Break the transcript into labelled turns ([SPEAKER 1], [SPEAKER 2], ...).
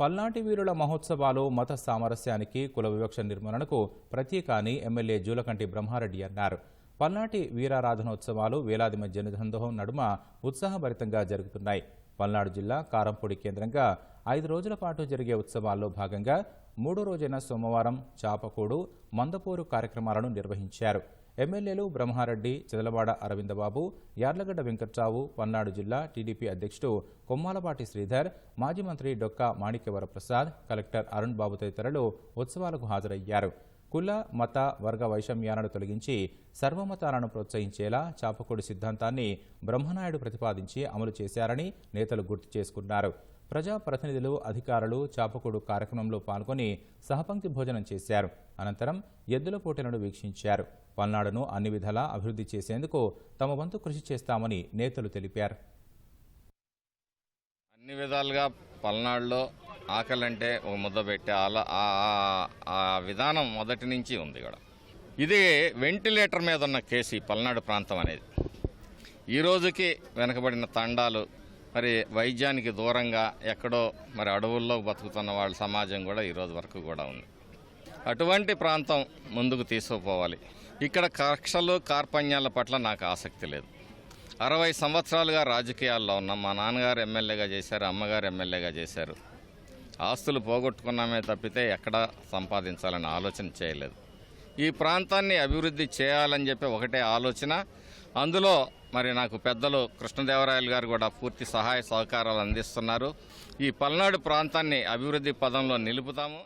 [SPEAKER 1] పల్నాటి వీరుల మహోత్సవాలు మత సామరస్యానికి కుల వివక్ష నిర్మూలనకు ప్రత్యేక అని ఎమ్మెల్యే జూలకంటి బ్రహ్మారెడ్డి అన్నారు. పల్నాటి వీరారాధనోత్సవాలు వేలాది మంది జనసందోహం నడుమ ఉత్సాహభరితంగా జరుగుతున్నాయి. పల్నాడు జిల్లా కారంపూడి కేంద్రంగా ఐదు రోజుల పాటు జరిగే ఉత్సవాల్లో భాగంగా మూడో రోజైన సోమవారం చాపకూడు మందపూరు కార్యక్రమాలను నిర్వహించారు. ఎమ్మెల్యేలు బ్రహ్మారెడ్డి చిదలవాడ అరవిందబాబు యార్లగడ్డ వెంకట్రావు పల్నాడు జిల్లా టీడీపీ అధ్యక్షుడు కొమ్మాలపాటి శ్రీధర్ మాజీ మంత్రి డొక్కా మాణిక్యవరప్రసాద్ కలెక్టర్ అరుణ్ బాబు తదితరులు ఉత్సవాలకు హాజరయ్యారు. కుల మత వర్గ వైషమ్యాలను తొలగించి సర్వమతాలను ప్రోత్సహించేలా చాపకూడి సిద్ధాంతాన్ని బ్రహ్మనాయుడు ప్రతిపాదించి అమలు చేశారని నేతలు గుర్తు చేసుకున్నారు. ప్రజాప్రతినిధులు అధికారులు చాపకూడు కార్యక్రమంలో పాల్గొని సహపంక్తి భోజనం చేశారు. అనంతరం ఎద్దుల పోటీలను వీక్షించారు. పల్నాడును అన్ని విధాలా అభివృద్ధి చేసేందుకు తమ వంతు కృషి చేస్తామని నేతలు తెలిపారు.
[SPEAKER 2] అన్ని విధాలుగా పల్నాడులో ఆకలంటే ఒక ముద్ద పెట్టే అలా ఆ- ఆ- విధానం మొదటి నుంచి ఉంది ఇక్కడ. ఇది వెంటిలేటర్ మీద ఉన్న కేసు పల్నాడు ప్రాంతం అనేది. ఈ రోజుకి వెనకబడిన తండాలు మరి వైద్యానికి దూరంగా ఎక్కడో మరి అడవుల్లో బతుకుతున్న వాళ్ళ సమాజం కూడా ఈరోజు వరకు కూడా ఉంది. అటువంటి ప్రాంతం ముందుకు తీసుకుపోవాలి. ఇక్కడ కక్షలు కార్పణ్యాల పట్ల నాకు ఆసక్తి లేదు. అరవై సంవత్సరాలుగా రాజకీయాల్లో ఉన్నాం మా నాన్నగారు ఎమ్మెల్యేగా చేశారు అమ్మగారు ఎమ్మెల్యేగా చేశారు. ఆస్తులు పోగొట్టుకున్నామే తప్పితే ఎక్కడా సంపాదించాలని ఆలోచన చేయలేదు. ఈ ప్రాంతాన్ని అభివృద్ధి చేయాలని చెప్పి ఒకటే ఆలోచన అందులో మరి నాకు పెద్దలు కృష్ణదేవరాయలు గారు కూడా పూర్తి సహాయ సహకారాలు అందిస్తున్నారు. ఈ పల్నాడు ప్రాంతాన్ని అభివృద్ధి పదంలో నిలుపుతాము.